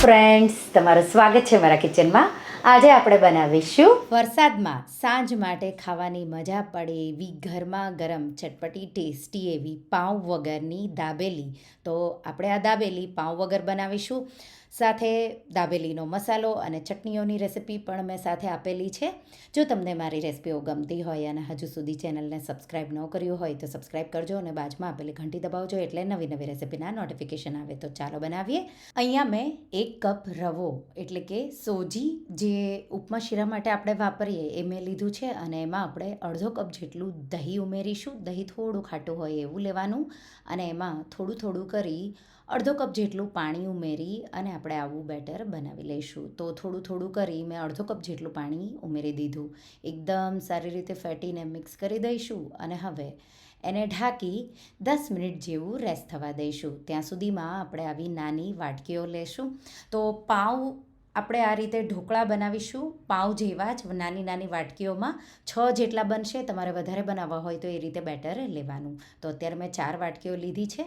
Friends તમારું સ્વાગત છે મારા કિચનમાં આજે આપણે બનાવીશું વરસાદમાં સાંજ માટે ખાવાની મજા પડે એવી ઘરમાં ગરમ ચટપટી, ટેસ્ટી એવી પાઉં વગરની દાબેલી. તો આપણે આ દાબેલી પાઉં વગર બનાવીશું. સાથે દાબેલીનો મસાલો અને ચટણીઓની રેસિપી પણ મેં સાથે આપેલી છે. જો તમને મારી રેસિપીઓ ગમતી હોય અને હજુ સુધી ચેનલને સબસ્ક્રાઈબ ન કર્યું હોય તો સબસ્ક્રાઈબ કરજો અને બાજુમાં આપેલી ઘંટી દબાવજો એટલે નવી નવી રેસિપીના નોટિફિકેશન આવે તો ચાલો બનાવીએ. અહીંયા મેં એક કપ રવો એટલે કે સોજી જે ઉપમા શીરા માટે આપણે વાપરીએ એ મેં લીધું છે અને એમાં આપણે અડધો કપ જેટલું દહીં ઉમેરીશું. દહીં થોડું ખાટું હોય એવું લેવાનું અને એમાં થોડું થોડું કરી અડધો કપ જેટલું પાણી ઉમેરી અને આપણે આવું બેટર બનાવી લઈશું. તો થોડું થોડું કરી મેં અડધો કપ જેટલું પાણી ઉમેરી દીધું. એકદમ સારી રીતે ફેટીને મિક્સ કરી દઈશું અને હવે એને ઢાંકી દસ મિનિટ જેવું રેસ્ટ થવા દઈશું. ત્યાં સુધીમાં આપણે આવી નાની વાટકીઓ લેશું. તો પાઉં આપણે આ રીતે ઢોકળા બનાવીશું, પાઉં જેવા જ નાની નાની વાટકીઓમાં. છ જેટલા બનશે, તમારે વધારે બનાવવા હોય તો એ રીતે બેટર લેવાનું. તો અત્યારે મેં ચાર વાટકીઓ લીધી છે.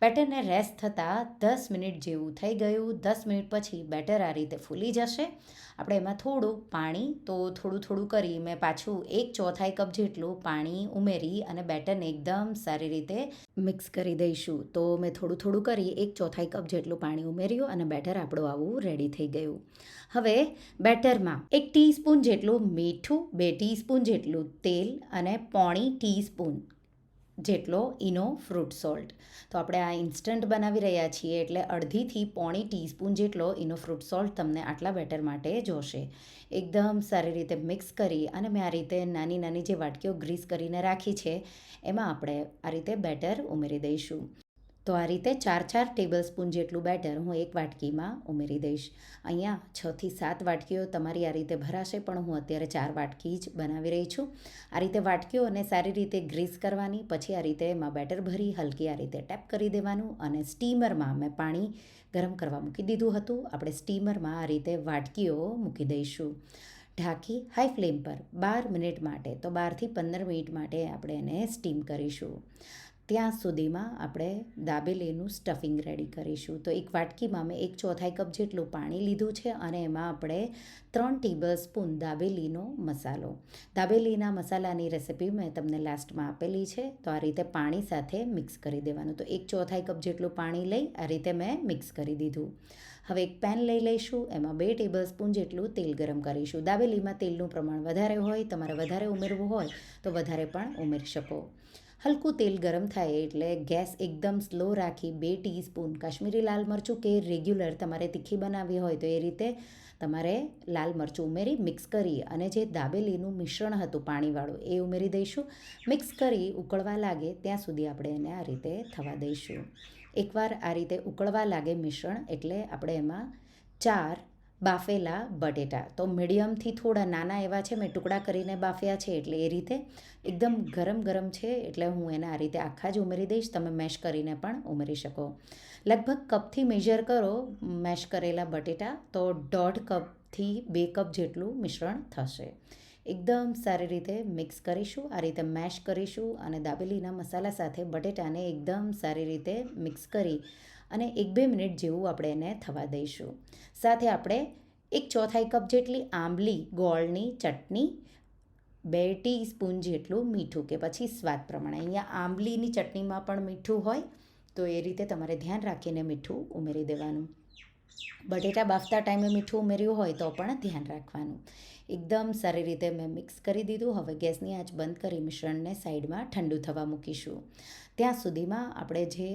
બેટરને રેસ્ટ થતાં દસ મિનિટ જેવું થઈ ગયું. દસ મિનિટ પછી બેટર આ રીતે ફૂલી જશે. આપણે એમાં થોડું પાણી તો થોડું થોડું કરી મેં પાછું એક ચોથાઈ કપ જેટલું પાણી ઉમેરી અને બેટરને એકદમ સારી રીતે મિક્સ કરી દઈશું. તો મેં થોડું થોડું કરી એક ચોથાઈ કપ જેટલું પાણી ઉમેર્યું અને બેટર આપણું આવું રેડી થઈ ગયું. હવે બેટરમાં એક ટીસ્પૂન જેટલું મીઠું, બે ટીસ્પૂન જેટલું તેલ અને પોણી ટીસ્પૂન જેટલો ઇનો ફ્રૂટ સોલ્ટ. તો આપણે આ ઇન્સ્ટન્ટ બનાવી રહ્યા છીએ એટલે અડધીથી પોણી ટીસ્પૂન જેટલો ઇનો ફ્રૂટ સોલ્ટ તમને આટલા બેટર માટે જોશે. એકદમ સારી રીતે મિક્સ કરી અને મેં આ રીતે નાની નાની જે વાટકીઓ ગ્રીસ કરીને રાખી છે, એમાં આપણે આ રીતે બેટર ઉમેરી દઈશું. તો આ રીતે ચાર ચાર ટેબલ સ્પૂન જેટલું બેટર હું એક વાટકીમાં ઉમેરી દઈશ. અહીંયા છથી સાત વાટકીઓ તમારી આ રીતે ભરાશે, પણ હું અત્યારે ચાર વાટકી જ બનાવી રહી છું. આ રીતે વાટકીઓને સારી રીતે ગ્રીસ કરવાની, પછી આ રીતે એમાં બેટર ભરી હલકી આ રીતે ટેપ કરી દેવાનું અને સ્ટીમરમાં મેં પાણી ગરમ કરવા મૂકી દીધું હતું. આપણે સ્ટીમરમાં આ રીતે વાટકીઓ મૂકી દઈશું. ઢાંકી હાઈ ફ્લેમ પર બાર મિનિટ માટે, તો બારથી પંદર મિનિટ માટે આપણે એને સ્ટીમ કરીશું. ત્યાં સુધીમાં આપણે દાબેલીનું સ્ટફિંગ રેડી કરીશું. તો એક વાટકીમાં મેં એક ચોથાઈ કપ જેટલું પાણી લીધું છે અને એમાં આપણે ત્રણ ટેબલ સ્પૂન દાબેલીનો મસાલો. દાબેલીના મસાલાની રેસિપી મેં તમને લાસ્ટમાં આપેલી છે, તો આ રીતે પાણી સાથે મિક્સ કરી દેવાનું. તો એક ચોથાઈ કપ જેટલું પાણી લઈ આ રીતે મેં મિક્સ કરી દીધું. હવે એક પેન લઈ લઈશું, એમાં બે ટેબલ સ્પૂન જેટલું તેલ ગરમ કરીશું. દાબેલીમાં તેલનું પ્રમાણ વધારે હોય, તમારે વધારે ઉમેરવું હોય, તો વધારે પણ ઉમેરી શકો. હલકું તેલ ગરમ થાય એટલે ગેસ એકદમ સ્લો રાખી બે ટીસ્પૂન કાશ્મીરી લાલ મરચું કે રેગ્યુલર તમારે તીખી બનાવવી હોય તો એ રીતે તમારે લાલ મરચું ઉમેરી મિક્સ કરી અને જે દાબેલીનું મિશ્રણ હતું પાણીવાળું એ ઉમેરી દઈશું. મિક્સ કરી ઉકળવા લાગે ત્યાં સુધી આપણે એને આ રીતે થવા દઈશું. એકવાર આ રીતે ઉકળવા લાગે મિશ્રણ એટલે આપણે એમાં ચાર બાફેલા બટેટા. તો મીડિયમથી થોડા નાના એવા છે, મેં ટુકડા કરીને બાફ્યા છે એટલે એ રીતે. એકદમ ગરમ ગરમ છે એટલે હું એને આ રીતે આખા જ ઉમેરી દઈશ. તમે મેશ કરીને પણ ઉમેરી શકો. લગભગ કપથી મેજર કરો, મેશ કરેલા બટેટા, તો દોઢ કપથી બે કપ જેટલું મિશ્રણ થશે. એકદમ સારી રીતે મિક્સ કરીશું, આ રીતે મેશ કરીશું અને દાબેલીના મસાલા સાથે બટેટાને એકદમ સારી રીતે મિક્સ કરી અને એક બે મિનિટ જેવું આપણે એને થવા દઈશું. સાથે આપણે એક ચોથાઈ કપ જેટલી આંબલી, ગોળની, ચટણી, બે ટીસ્પૂન જેટલું મીઠું કે પછી સ્વાદ પ્રમાણે. અહીંયા આંબલીની ચટણીમાં પણ મીઠું હોય, તો એ રીતે તમારે ધ્યાન રાખીને મીઠું ઉમેરી દેવાનું. બટેટા બાફતા ટાઈમે મીઠું ઉમેર્યું હોય તો પણ ધ્યાન રાખવાનું. એકદમ સારી રીતે મેં મિક્સ કરી દીધું. હવે ગેસની આંચ બંધ કરી મિશ્રણને સાઈડમાં ઠંડુ થવા મૂકીશું. ત્યાં સુધીમાં આપણે જે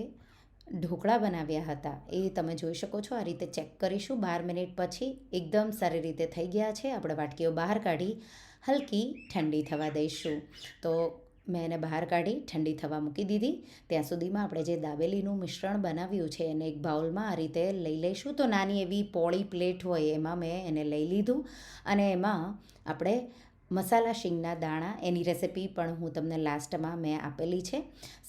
ઢોકળા બનાવ્યા હતા. એ તમે જોઈ શકો છો, આ રીતે ચેક કરીશું. બાર મિનિટ પછી એકદમ સારી રીતે થઈ ગયા છે. આપણે વાટકીઓ બહાર કાઢી હલકી ઠંડી થવા દઈશું. તો મેં એને બહાર કાઢી ઠંડી થવા મૂકી દીધી. ત્યાં સુધીમાં આપણે જે દાબેલીનું મિશ્રણ બનાવ્યું છે, એને એક બાઉલમાં આ રીતે લઈ લઈશું. તો નાની એવી પોળી પ્લેટ હોય, એમાં મેં એને લઈ લીધું. અને એમાં આપણે મસાલા શીંગના દાણા, એની રેસિપી પણ હું તમને લાસ્ટમાં મેં આપેલી છે.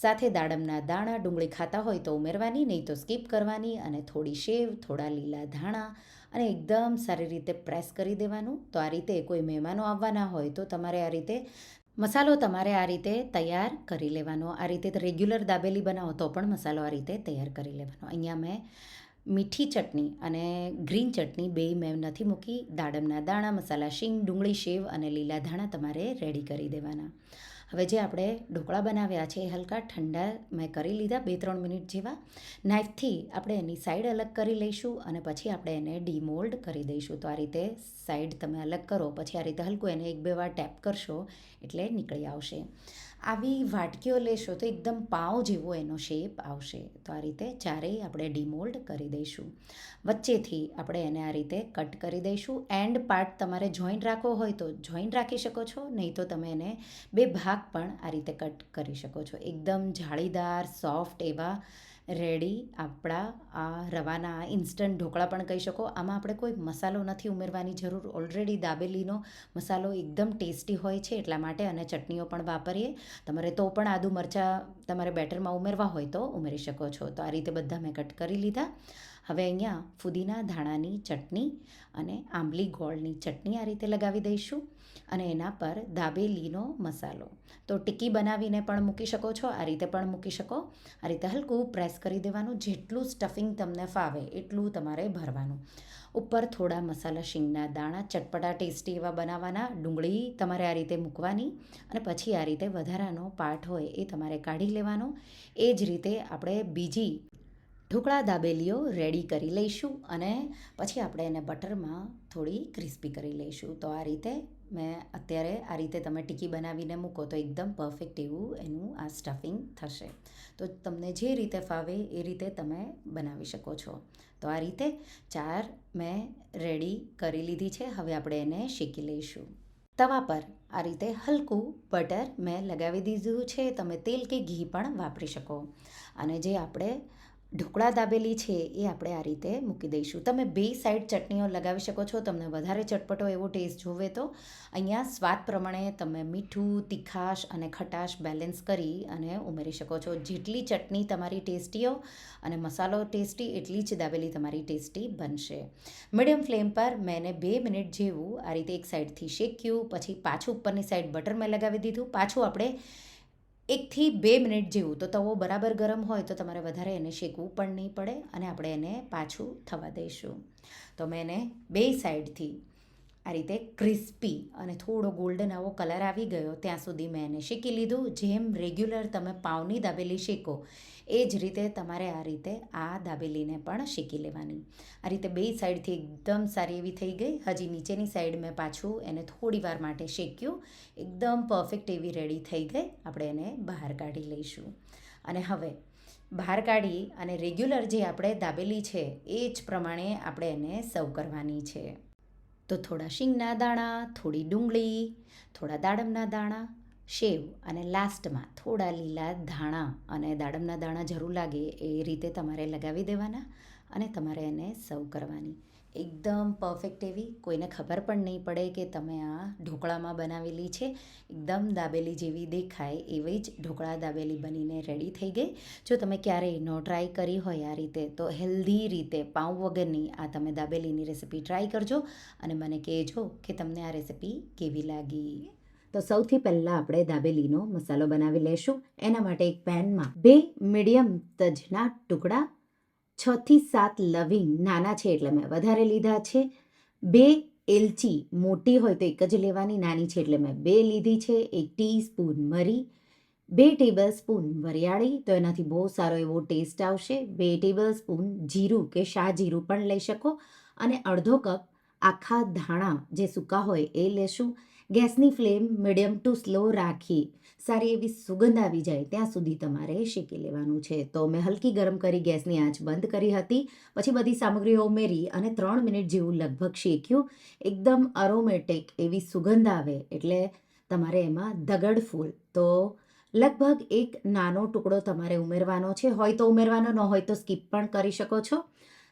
સાથે દાડમના દાણા ડુંગળી ખાતા હોય તો ઉમેરવાની, નહીં તો સ્કીપ કરવાની અને થોડી શેવ, થોડા લીલા ધાણા અને એકદમ સારી રીતે પ્રેસ કરી દેવાનું. તો આ રીતે કોઈ મહેમાનો આવવાના હોય તો તમારે આ રીતે મસાલો તમારે આ રીતે તૈયાર કરી લેવાનો. આ રીતે રેગ્યુલર દાબેલી બનાવો તો પણ મસાલો આ રીતે તૈયાર કરી લેવાનો. અહીંયા મેં મીઠી ચટણી અને ગ્રીન ચટણી બે મેં નથી મૂકી. દાડમના દાણા, મસાલા શીંગ, ડુંગળી, શેવ અને લીલા ધાણા તમારે રેડી કરી દેવાના. હવે જે આપણે ઢોકળા બનાવ્યા છે એ હલકા ઠંડા મેં કરી લીધા બે ત્રણ મિનિટ જેવા. નાઇફથી આપણે એની સાઈડ અલગ કરી લઈશું અને પછી આપણે એને ડીમોલ્ડ કરી દઈશું. તો આ રીતે સાઈડ તમે અલગ કરો. પછી આ રીતે હલકું એને એક બે વાર ટેપ કરશો એટલે નીકળી આવશે. આવી વાટકીઓ લેશો તો એકદમ પાવ જેવો એનો શેપ આવશે. તો આ રીતે ચારેય આપણે ડીમોલ્ડ કરી દઈશું. વચ્ચેથી આપણે એને આ રીતે કટ કરી દઈશું. એન્ડ પાર્ટ તમારે જોઈન્ટ રાખવો હોય તો જોઈન્ટ રાખી શકો છો, નહીં તો તમે એને બે ભાગ પણ આ રીતે કટ કરી શકો છો. એકદમ જાળીદાર સોફ્ટ એવા રેડી, આપણા, આ રવાના ઇન્સ્ટન્ટ ઢોકળા પણ કહી શકો. આમાં આપણે કોઈ મસાલો નથી ઉમેરવાની જરૂર. ઓલરેડી દાબેલીનો મસાલો એકદમ ટેસ્ટી હોય છે, એટલા માટે અને ચટણીઓ પણ વાપરીએ. તમારે તો પણ આદુ મરચાં તમારે બેટરમાં ઉમેરવા હોય તો ઉમેરી શકો છો. તો આ રીતે બધા મેં કટ કરી લીધા. હવે અહીંયા ફુદીના ધાણાની ચટણી અને આંબલી ગોળની ચટણી આ રીતે લગાવી દઈશું અને એના પર દાબેલીનો મસાલો. તો ટીકી બનાવીને પણ મૂકી શકો છો, આ રીતે પણ મૂકી શકો. આ રીતે હલકું પ્રેસ કરી દેવાનું, જેટલું સ્ટફિંગ તમને ફાવે એટલું તમારે ભરવાનું. ઉપર થોડા મસાલા શીંગના દાણા, ચટપટા ટેસ્ટી એવા બનાવવાના, ડુંગળી તમારે આ રીતે મૂકવાની અને પછી આ રીતે વધારાનો પાર્ટ હોય એ તમારે કાઢી લેવાનો. એ જ રીતે આપણે બીજી ઢોકળા દાબેલીઓ રેડી કરી લઈશું અને પછી આપણે એને બટરમાં થોડી ક્રિસ્પી કરી લઈશું. તો આ રીતે મેં અત્યારે આ રીતે તમે ટીકી બનાવીને મૂકો તો એકદમ પરફેક્ટ એવું એનું આ સ્ટફિંગ થશે. તો તમને જે રીતે ફાવે એ રીતે તમે બનાવી શકો છો. તો આ રીતે ચાર મેં રેડી કરી લીધી છે. હવે આપણે એને શેકી લઈશું. તવા પર આ રીતે હલકું બટર મેં લગાવી દીધું છે. તમે તેલ કે ઘી પણ વાપરી શકો. અને જે આપણે ઢોકળા દાબેલી છે એ આપણે આ રીતે મૂકી દઈશું. તમે બે સાઈડ ચટણીઓ લગાવી શકો છો. તમને વધારે ચટપટો એવો ટેસ્ટ જોવે તો. અહીંયા સ્વાદ પ્રમાણે તમે મીઠું, તીખાશ અને ખટાશ બેલેન્સ કરી અને ઉમેરી શકો છો. જેટલી ચટણી તમારી ટેસ્ટીઓ અને મસાલો ટેસ્ટી એટલી જ દાબેલી તમારી ટેસ્ટી બનશે. મીડિયમ ફ્લેમ પર મેં બે મિનિટ જેવું આ રીતે એક સાઈડથી શેક્યું. પછી પાછું ઉપરની સાઈડ બટર મેં લગાવી દીધું. પાછું આપણે એકથી બે મિનિટ જેવું. તો તવો બરાબર ગરમ હોય તો તમારે વધારે એને શેકવું પણ નહીં પડે અને આપણે એને પાછું થવા દઈશું. તો મેં એને બે સાઈડથી આ રીતે ક્રિસ્પી અને થોડો ગોલ્ડન આવો કલર આવી ગયો, ત્યાં સુધી મેં એને શેકી લીધું. જેમ રેગ્યુલર તમે પાવની દાબેલી શેકો, એ જ રીતે તમારે આ રીતે આ દાબેલીને પણ શેકી લેવાની. આ રીતે બે સાઈડથી એકદમ સારી એવી થઈ ગઈ. હજી નીચેની સાઈડ મેં પાછું એને થોડી વાર માટે શેક્યું. એકદમ પરફેક્ટ એવી રેડી થઈ ગઈ. આપણે એને બહાર કાઢી લઈશું. અને હવે બહાર કાઢી અને રેગ્યુલર જે આપણે દાબેલી છે, એ જ પ્રમાણે આપણે એને સર્વ કરવાની છે. તો થોડા શીંગના દાણા, થોડી ડુંગળી, થોડા દાડમના દાણા શેવ અને લાસ્ટમાં થોડા લીલા ધાણા અને દાડમના દાણા જરૂર લાગે એ રીતે તમારે લગાવી દેવાના અને તમારે એને સર્વ કરવાની. એકદમ પરફેક્ટ એવી. કોઈને ખબર પણ નહીં પડે કે તમે આ ઢોકળામાં બનાવેલી છે. એકદમ દાબેલી જેવી દેખાય એવી જ ઢોકળા દાબેલી બનીને રેડી થઈ ગઈ. જો તમે ક્યારેય નો ટ્રાય કરી હોય આ રીતે, તો હેલ્ધી રીતે પાઉં વગરની આ તમે દાબેલીની રેસીપી ટ્રાય કરજો અને મને કહેજો કે તમને આ રેસીપી કેવી લાગી. તો સૌથી પહેલાં આપણે દાબેલીનો મસાલો બનાવી લઈશું એના માટે એક પેનમાં બે મીડિયમ તજના ટુકડા છથી સાત લવિંગ નાના છે એટલે મેં વધારે લીધા છે. બે એલચી મોટી હોય તો એક જ લેવાની, નાની છે એટલે મેં બે લીધી છે. એક ટીસ્પૂન મરી, બે ટેબલ સ્પૂન વરિયાળી, તો એનાથી બહુ સારો એવો ટેસ્ટ આવશે. બે ટેબલ સ્પૂન જીરું કે શાહ જીરું પણ લઈ શકો. અને અડધો કપ આખા ધાણા જે સૂકા હોય એ લેશું. ગેસની ફ્લેમ મીડિયમ ટુ સ્લો રાખી સારી એવી સુગંધ આવી જાય ત્યાં સુધી તમારે શેકી લેવાનું છે. તો મેં હલકી ગરમ કરી ગેસની આંચ બંધ કરી હતી, પછી બધી સામગ્રીઓ ઉમેરી અને ત્રણ મિનિટ જેવું લગભગ શેક્યું. એકદમ અરોમેટિક એવી સુગંધ આવે એટલે તમારે એમાં દગડ ફૂલ. તો લગભગ એક નાનો ટુકડો તમારે ઉમેરવાનો છે. હોય તો ઉમેરવાનો, ન હોય તો સ્કીપ પણ કરી શકો છો.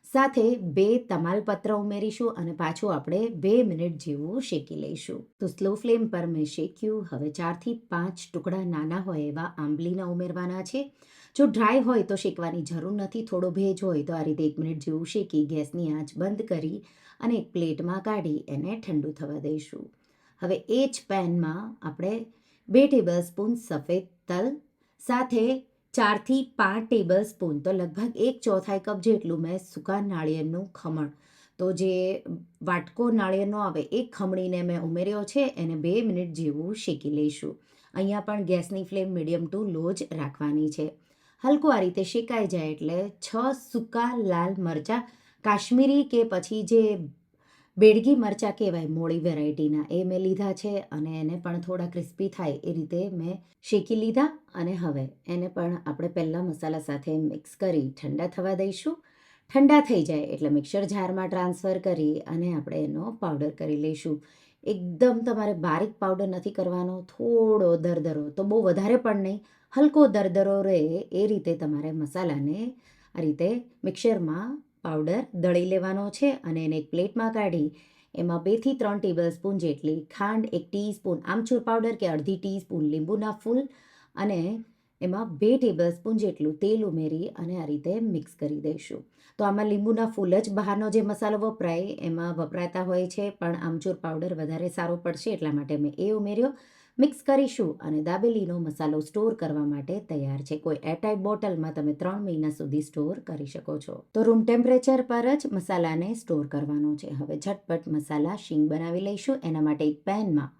સાથે બે તમાલપત્ર ઉમેરીશું અને પાછું આપણે બે મિનિટ જેવું શેકી લઈશું. તો સ્લો ફ્લેમ પર મેં શેક્યું. હવે ચારથી પાંચ ટુકડા નાના હોય એવા આંબલીના ઉમેરવાના છે. જો ડ્રાય હોય તો શેકવાની જરૂર નથી. થોડો ભેજ હોય તો આ રીતે એક મિનિટ જેવું શેકી ગેસની આંચ બંધ કરી અને એક પ્લેટમાં કાઢી એને ઠંડુ થવા દઈશું. હવે એ જ પેનમાં આપણે બે ટેબલ સ્પૂન સફેદ તલ સાથે ચારથી પાંચ ટેબલ સ્પૂન તો લગભગ એક ચોથાઈ કપ જેટલું મેં સૂકા નાળિયેરનું ખમણ. તો જે વાટકો નાળિયેરનો આવે, એ ખમણીને મેં ઉમેર્યો છે, એને બે મિનિટ જેવું શેકી લઈશું. અહીંયા પણ ગેસની ફ્લેમ મીડિયમ ટુ લો જ રાખવાની છે. હલકો આ રીતે શેકાઈ જાય એટલે છ સૂકા લાલ મરચાં, કાશ્મીરી કે પછી જે બેડગી મરચાં કહેવાય મોળી વેરાયટીના. એ મેં લીધા છે અને એને પણ થોડા ક્રિસ્પી થાય એ રીતે મેં શેકી લીધા અને હવે એને પણ આપણે પહેલાં મસાલા સાથે મિક્સ કરી ઠંડા થવા દઈશું. ઠંડા થઈ જાય એટલે મિક્સર જારમાં ટ્રાન્સફર કરી અને આપણે એનો પાવડર કરી લઈશું. એકદમ તમારે બારીક પાવડર નથી કરવાનો, થોડો દરદરો તો બહુ વધારે પણ નહીં, હલકો દરદરો રહે એ રીતે તમારે મસાલાને આ રીતે મિક્સરમાં પાવડર દળી લેવાનો છે અને એને એક પ્લેટમાં કાઢી, એમાં બેથી ત્રણ ટેબલ સ્પૂન જેટલી ખાંડ, એક ટીસ્પૂન આમચૂર પાવડર કે અડધી ટીસ્પૂન લીંબુના ફૂલ અને એમાં બે ટેબલ સ્પૂન જેટલું તેલ ઉમેરી અને આ રીતે મિક્સ કરી દઈશું. તો આમાં લીંબુના ફૂલ જ બહારનો જે મસાલો વપરાય, એમાં વપરાતા હોય છે, પણ આમચૂર પાવડર વધારે સારો પડશે એટલા માટે મેં એ ઉમેર્યો. મિક્સ કરીશું અને દાબેલીનો મસાલો સ્ટોર કરવા માટે તૈયાર છે. કોઈ એરટાઈટ બોટલમાં તમે ત્રણ મહિના સુધી સ્ટોર કરી શકો છો. તો રૂમ ટેમ્પરેચર પર જ મસાલાને સ્ટોર કરવાનો છે. હવે ઝટપટ મસાલા શીંગ બનાવી લઈશું. એના માટે એક પેનમાં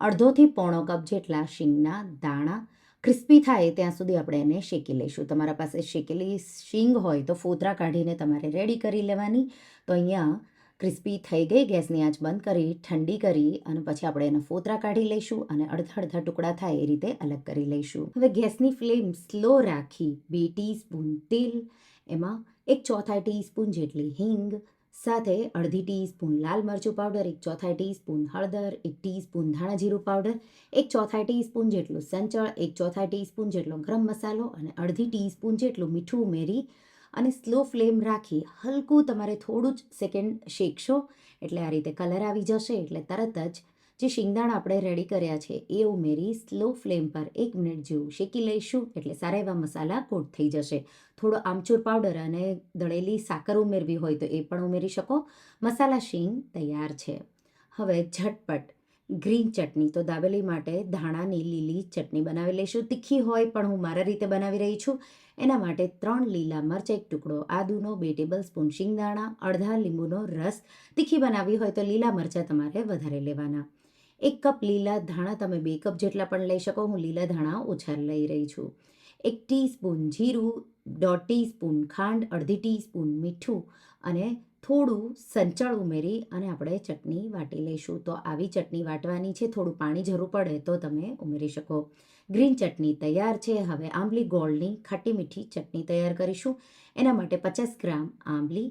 અડધોથી પોણો કપ જેટલા શીંગના દાણા ક્રિસ્પી થાય ત્યાં સુધી આપણે એને શેકી લઈશું. તમારા પાસે શેકેલી શીંગ હોય તો ફોતરા કાઢીને તમારે રેડી કરી લેવાની. તો અહીંયા ક્રિસ્પી થઈ ગઈ, ગેસની આંચ બંધ કરી, ઠંડી કરી અને પછી આપણે એના ફોતરા કાઢી લઈશું અને અડધા અડધા ટુકડા થાય એ રીતે અલગ કરી લઈશું. હવે ગેસની ફ્લેમ સ્લો રાખી, બે ટીસ્પૂન તેલ, એમાં એક ચોથા ટીસ્પૂન જેટલી હિંગ, સાથે અડધી ટીસ્પૂન લાલ મરચું પાવડર, એક ચોથાઈ ટીસ્પૂન હળદર, એક ટીસ્પૂન ધાણા જીરું પાવડર, એક ચોથાઈ ટીસ્પૂન જેટલું સંચળ, એક ચોથાઈ ટીસ્પૂન જેટલો ગરમ મસાલો અને અડધી ટીસ્પૂન જેટલું મીઠું ઉમેરી અને સ્લો ફ્લેમ રાખી હલકું તમારે થોડું જ સેકન્ડ શેકશો. એટલે આ રીતે કલર આવી જશે. એટલે તરત જ જે શિંગદાણા આપણે રેડી કર્યા છે, એ ઉમેરી સ્લો ફ્લેમ પર એક મિનિટ જેવું શેકી લઈશું. એટલે સારા એવા મસાલા કોટ થઈ જશે. થોડો આમચૂર પાવડર અને દળેલી સાકર ઉમેરવી હોય તો એ પણ ઉમેરી શકો. મસાલા શીંગ તૈયાર છે. હવે ઝટપટ ગ્રીન ચટણી. તો દાબેલી માટે ધાણાની લીલી ચટણી બનાવી લઈશું. તીખી હોય પણ હું મારા રીતે બનાવી રહી છું. એના માટે ત્રણ લીલા મરચાં, એક ટુકડો આદુનો, બે ટેબલ સ્પૂન શિંગદાણા, અડધા લીંબુનો રસ. તીખી બનાવી હોય તો લીલા મરચાં તમારે વધારે લેવાના. એક કપ લીલા ધાણા તમે બે કપ જેટલા પણ લઈ શકો. હું લીલા ધાણા ઓછા લઈ રહી છું. એક ટીસ્પૂન જીરું, દોઢ ટીસ્પૂન ખાંડ, અડધી ટીસ્પૂન મીઠું અને થોડું સંચળ ઉમેરી અને આપણે ચટણી વાટી લઈશું. તો આવી ચટણી વાટવાની છે. થોડું પાણી જરૂર પડે તો તમે ઉમેરી શકો. ગ્રીન ચટણી તૈયાર છે. હવે આંબલી ગોળની ખાટી મીઠી ચટણી તૈયાર કરીશું. એના માટે પચાસ ગ્રામ આંબલી,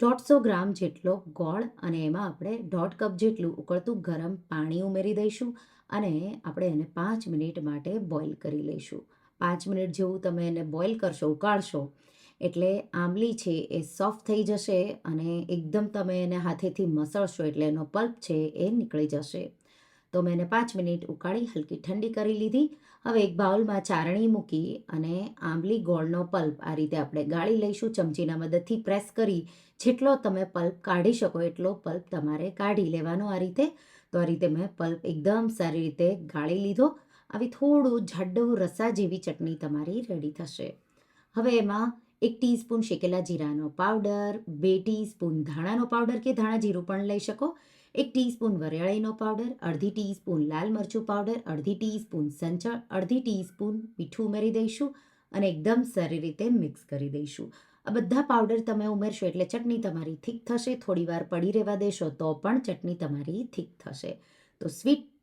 દોઢસો ગ્રામ જેટલો ગોળ અને એમાં આપણે દોઢ કપ જેટલું ઉકળતું ગરમ પાણી ઉમેરી દઈશું અને આપણે એને પાંચ મિનિટ માટે બોઇલ કરી લઈશું. પાંચ મિનિટ જેવું તમે એને બોઇલ કરશો, ઉકાળશો, એટલે આંબલી છે એ સોફ્ટ થઈ જશે અને એકદમ તમે એને હાથેથી મસળશો એટલે એનો પલ્પ છે એ નીકળી જશે. તો મેં એને પાંચ મિનિટ ઉકાળી હલકી ઠંડી કરી લીધી. હવે એક બાઉલમાં ચારણી મૂકી અને આંબલી, ગોળનો પલ્પ આ રીતે આપણે ગાળી લઈશું. ચમચીના મદદથી પ્રેસ કરી જેટલો તમે પલ્પ કાઢી શકો એટલો પલ્પ તમારે કાઢી લેવાનો આ રીતે. તો આ રીતે મેં પલ્પ એકદમ સારી રીતે ગાળી લીધો. આવી થોડું જાડું રસા જેવી ચટણી તમારી રેડી થશે. હવે એમાં એક ટીસ્પૂન શેકેલા જીરાનો પાવડર, બે ટીસ્પૂન ધાણાનો પાવડર કે ધાણા જીરું પણ લઈ શકો. એક ટીસ્પૂન વરિયાળીનો પાવડર, અડધી ટીસ્પૂન લાલ મરચું પાવડર, અડધી ટીસ્પૂન સંચળ, અડધી ટીસ્પૂન મીઠું ઉમેરી દઈશું અને એકદમ સારી રીતે મિક્સ કરી દઈશું. આ બધા પાવડર તમે ઉમેરશો એટલે ચટણી તમારી થીક થશે, થોડીવાર પડી રહેવા દેશો તો પણ ચટણી તમારી થીક થશે. તો સ્વીટ